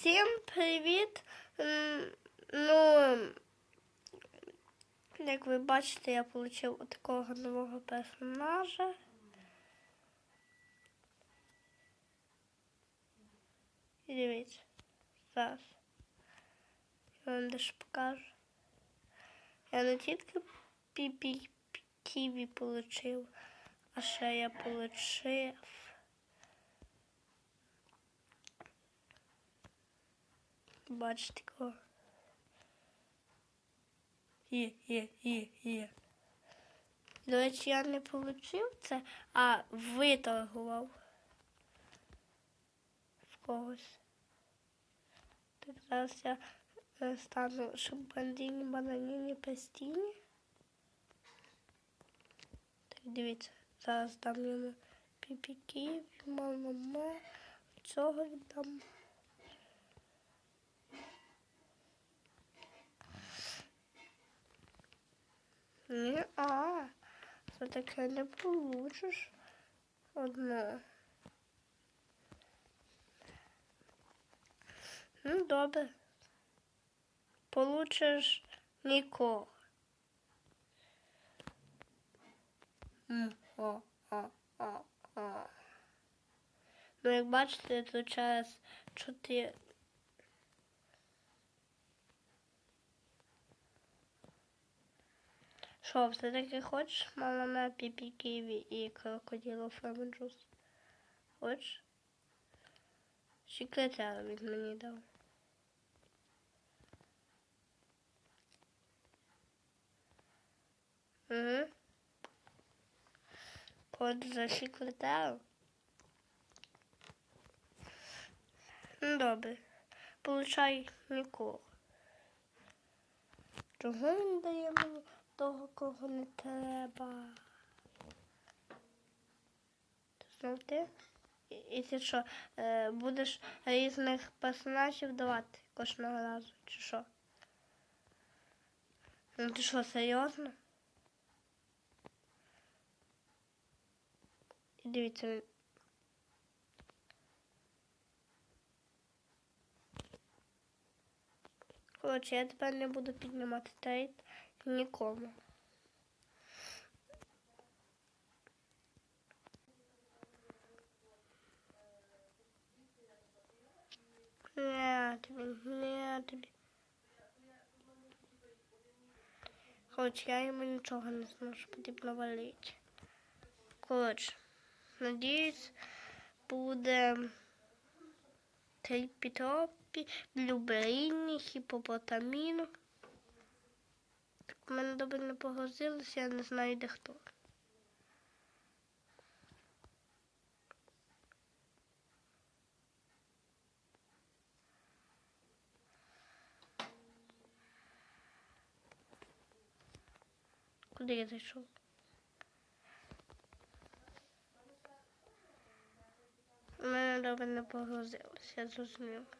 Всім привіт! Ну, як ви бачите, я отримав такого нового персонажа. І дивіться, зараз. Я вам дещо покажу. Я не тільки піпі ківі отримав, а ще я отримав. Бачите кого. Є, є, є, є. До речі, я не отримав це, а виторгував в когось. Так зараз я е, стану шимпандіні, бананіні, пестіні. Так, дивіться, зараз дам йому піпіків, мама, цього віддам. Ні, а, це таке не получиш одно. Ну, добре. Получиш нікого. Ну, як бачите, то через чотири. Що, все-таки хочеш мама на піпі ківі і крокодило фламенджус? Хочеш? Секретар він мені дав. Угу. Код за секретаром. Ну, добре. Получай нікого. Чого він дає мені того, кого не треба? Знов ти? І, і ти що, е, будеш різних персонажів давати кожного разу, чи що? Ну ти що, серйозно? І дивіться. Коротше, я тепер не буду піднімати трейд нікому. Не тобі. Хоч я йому нічого не зможу, потрібно валити. Коротше, надіюсь, буде трипітропі, блюберіні, хіпопотаміну. Мене добре не погрузилося, я не знаю, де хто. Куди я зайшов? Мене добре не погрузилося, я зрозумів.